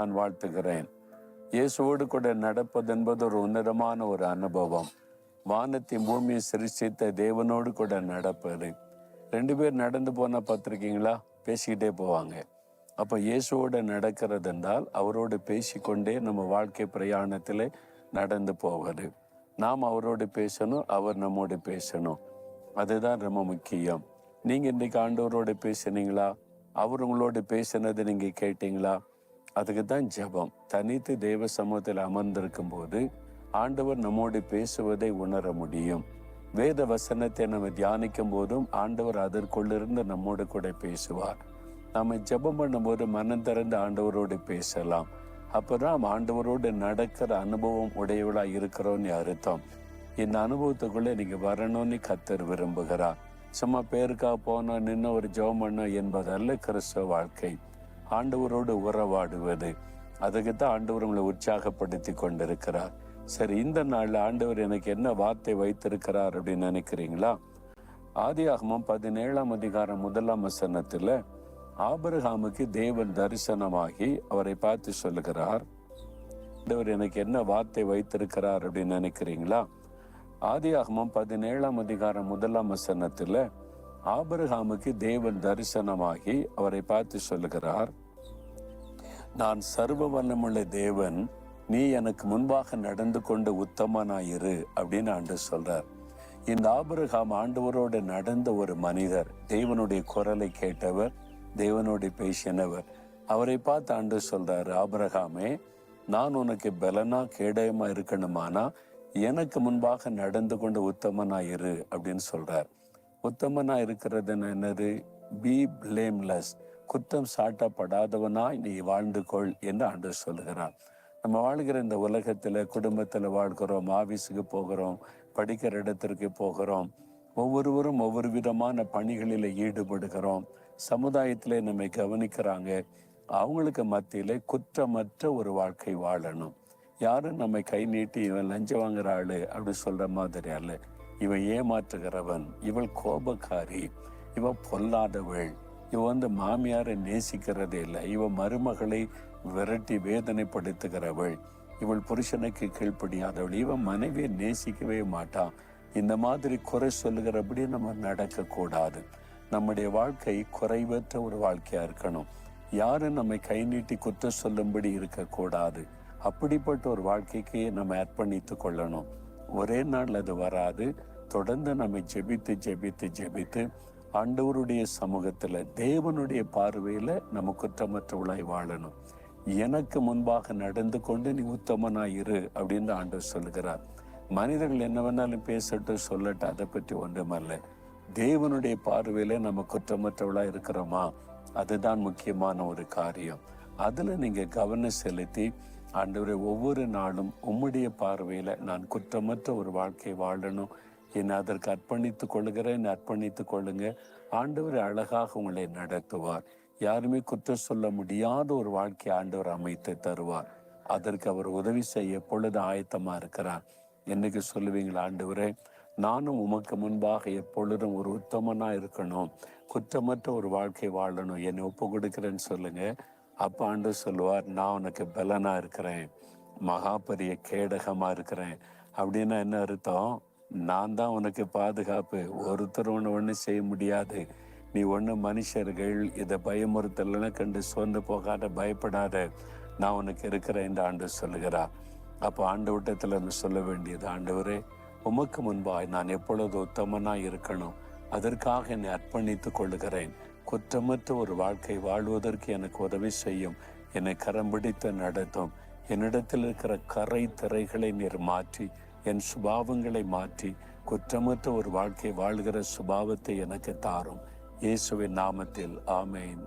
நான் வாழ்த்துகிறேன். இயேசுவோடு கூட நடப்பது என்பது ஒரு உன்னதமான ஒரு அனுபவம். வானத்தை பூமியை சிருஷ்டித்த தேவனோடு கூட நடப்பது. ரெண்டு பேர் நடந்து போனால் பார்த்துருக்கீங்களா? பேசிக்கிட்டே போவாங்க. அப்போ இயேசுவோட நடக்கிறது என்றால் அவரோடு பேசிக்கொண்டே நம்ம வாழ்க்கை பிரயாணத்தில் நடந்து போவது. நாம் அவரோடு பேசணும் அவர் நம்மோடு பேசணும். அதுதான் ரொம்ப முக்கியம். நீங்கள் இன்றைக்கு ஆண்டவரோடு பேசுனீங்களா? அவர் உங்களோடு பேசினது நீங்கள் கேட்டீங்களா? அதுக்கு தான் ஜெபம். தனித்து தேவ சமூகத்தில் அமர்ந்திருக்கும் போது ஆண்டவர் நம்மோடு பேசுவதை உணர முடியும். வேத வசனத்தை நம்ம தியானிக்கும் போதும் ஆண்டவர் அதற்குள்ளிருந்து நம்மோடு கூட பேசுவார். நம்ம ஜெபம் பண்ணும்போது மனம் திறந்து ஆண்டவரோடு பேசலாம். அப்பதான் ஆண்டவரோடு நடக்கிற அனுபவம் உடையவளா இருக்கிறோன்னு அர்த்தம். இந்த அனுபவத்துக்குள்ளே நீங்க வரணும்னு கத்தர் விரும்புகிறார். சும்மா பேருக்கா போனோம் நின்று ஒரு ஜெபம் பண்ணோம் என்பதல்ல கிறிஸ்தவ வாழ்க்கை. ஆண்டவரோடு உறவாடுவது. அதுக்கு தான் ஆண்டவர் உங்களை உற்சாகப்படுத்தி கொண்டிருக்கிறார். சரி இந்த நாளில் ஆண்டவர் எனக்கு என்ன வார்த்தை வைத்திருக்கிறார் அப்படின்னு நினைக்கிறீங்களா? ஆதி ஆதியாகமம் பதினேழாம் அதிகாரம் முதலாம் வசனத்தில் ஆபரகாமுக்கு தேவன் தரிசனமாகி அவரை பார்த்து சொல்லுகிறார் ஆண்டவர் எனக்கு என்ன வார்த்தை வைத்திருக்கிறார் அப்படின்னு நினைக்கிறீங்களா? ஆதி ஆதியாகமம் பதினேழாம் அதிகாரம் முதலாம் வசனத்தில் ஆபரகாமுக்கு தேவன் தரிசனமாகி அவரை பார்த்து சொல்லுகிறார் நான் சர்வ வல்லமுள்ள தேவன் நீ எனக்கு முன்பாக நடந்து கொண்டு உத்தமனாயிரு அப்படின்னு ஆண்டு சொல்றார். இந்த ஆபரகாம் ஆண்டவரோடு நடந்த ஒரு மனிதர் தேவனுடைய குரலை கேட்டவர் தேவனோடு பேசினவர். அவரை பார்த்து ஆண்டு சொல்றாரு ஆபரகாமே நான் உனக்கு பலனா கேடயமா இருக்கணுமானா எனக்கு முன்பாக நடந்து கொண்டு உத்தமனா இரு அப்படின்னு சொல்றார். உத்தமனா இருக்கிறது என்னது? பி பிளேம்லெஸ் குற்றம் சாட்டப்படாதவனாய் நீ வாழ்ந்து கொள் என்று ஆண்டு சொல்கிறான் நம்ம வாழ்கிற இந்த உலகத்துல குடும்பத்துல வாழ்கிறோம் ஆபீஸுக்கு போகிறோம் படிக்கிற இடத்திற்கு போகிறோம் ஒவ்வொருவரும் ஒவ்வொரு விதமான பணிகளில் ஈடுபடுகிறோம். சமுதாயத்திலே நம்மை கவனிக்கிறாங்க. அவங்களுக்கு மத்தியில் குற்றமற்ற ஒரு வாழ்க்கை வாழணும். யாரும் நம்மை கை நீட்டி இவன் லஞ்சம் வாங்குற ஆளு அப்படி சொல்ற மாதிரி அல்ல. இவை ஏமாற்றுகிறவன் இவள் கோபக்காரி இவ பொல்லாதவள் இவ வந்து மாமியாரை நேசிக்கிறதே இல்லை இவ மருமகளை விரட்டி வேதனைப்படுத்துகிறவள் இவள் புருஷனுக்கு கீழ்ப்படியாதவள் இவன் மனைவியை நேசிக்கவே மாட்டான். இந்த மாதிரி குறை சொல்லுகிறபடி நம்ம நடக்கக்கூடாது. நம்முடைய வாழ்க்கை குறைவற்ற ஒரு வாழ்க்கையா இருக்கணும். யாரும் நம்மை கை நீட்டி குற்றம் சொல்லும்படி இருக்கக்கூடாது. அப்படிப்பட்ட ஒரு வாழ்க்கைக்கு நம்ம அர்ப்பணித்து கொள்ளணும். ஒரே நாள் அது வராது. தொடர்ந்து நம்ம ஜெபித்து ஜெபித்து ஜெபித்து ஆண்டவருடைய சமூகத்தில் தேவனுடைய பார்வையில் நம்ம குற்றமற்றவளாய் வாழணும். எனக்கு முன்பாக நடந்து கொண்டு நீ உத்தமனாய் இரு அப்படின்னு ஆண்டவர் சொல்லுகிறார். மனிதர்கள் என்ன வேணாலும் பேசட்டும் சொல்லட்டும் அதை பற்றி ஒன்றுமல்ல. தேவனுடைய பார்வையில் நம்ம குற்றமற்றவளாக இருக்கிறோமா? அதுதான் முக்கியமான ஒரு காரியம். அதில் நீங்கள் கவனம் செலுத்தி ஆண்டவரை ஒவ்வொரு நாளும் உம்முடைய பார்வையில் நான் குற்றமற்ற ஒரு வாழ்க்கை வாழணும். என்னை அதற்கு அர்ப்பணித்துக் கொள்கிறேன் அர்ப்பணித்துக் கொள்ளுங்க. ஆண்டவர் அழகாக உங்களை நடத்துவார். யாருமே குற்றம் சொல்ல முடியாத ஒரு வாழ்க்கை ஆண்டவர் அமைத்து தருவார். அதற்கு அவர் உதவி செய்ய எப்பொழுது ஆயத்தமா இருக்கிறார்? என்னைக்கு சொல்லுவீங்களா ஆண்டவரே? நானும் உமக்கு முன்பாக எப்பொழுதும் ஒரு உத்தமனா இருக்கணும். குற்றமற்ற ஒரு வாழ்க்கை வாழணும். என்னை ஒப்பு கொடுக்கிறேன்னு சொல்லுங்க. அப்போ ஆண்டு சொல்லுவார் நான் உனக்கு பலனாக இருக்கிறேன் மகா பெரிய கேடகமாக இருக்கிறேன். அப்படின்னா என்ன அர்த்தம்? நான் தான் உனக்கு பாதுகாப்பு ஒருத்தர் ஒன்று ஒன்றும் செய்ய முடியாது. நீ ஒன்று மனுஷர்கள் இதை பயமுறுத்தலைன்னு கண்டு சோர்ந்து போகாத பயப்படாத. நான் உனக்கு இருக்கிறேன் என்று ஆண்டு சொல்லுகிறா அப்போ ஆண்டு விட்டத்தில் நான் சொல்ல வேண்டியது ஆண்டவரே உமக்கு முன்பாய் நான் எப்பொழுது உத்தமனாக இருக்கணும்? அதற்காக என்னை அர்ப்பணித்துக் கொள்ளுகிறேன். குற்றமற்ற ஒரு வாழ்க்கை வாழ்வதற்கு எனக்கு உதவி செய்யும். என்னை கரம் பிடித்து நடத்தும். என்னிடத்தில் இருக்கிற கரை திரைகளை நீர் மாற்றி என் சுபாவங்களை மாற்றி குற்றமற்ற ஒரு வாழ்க்கை வாழ்கிற சுபாவத்தை எனக்கு தாரும். இயேசுவின் நாமத்தில் ஆமேன்.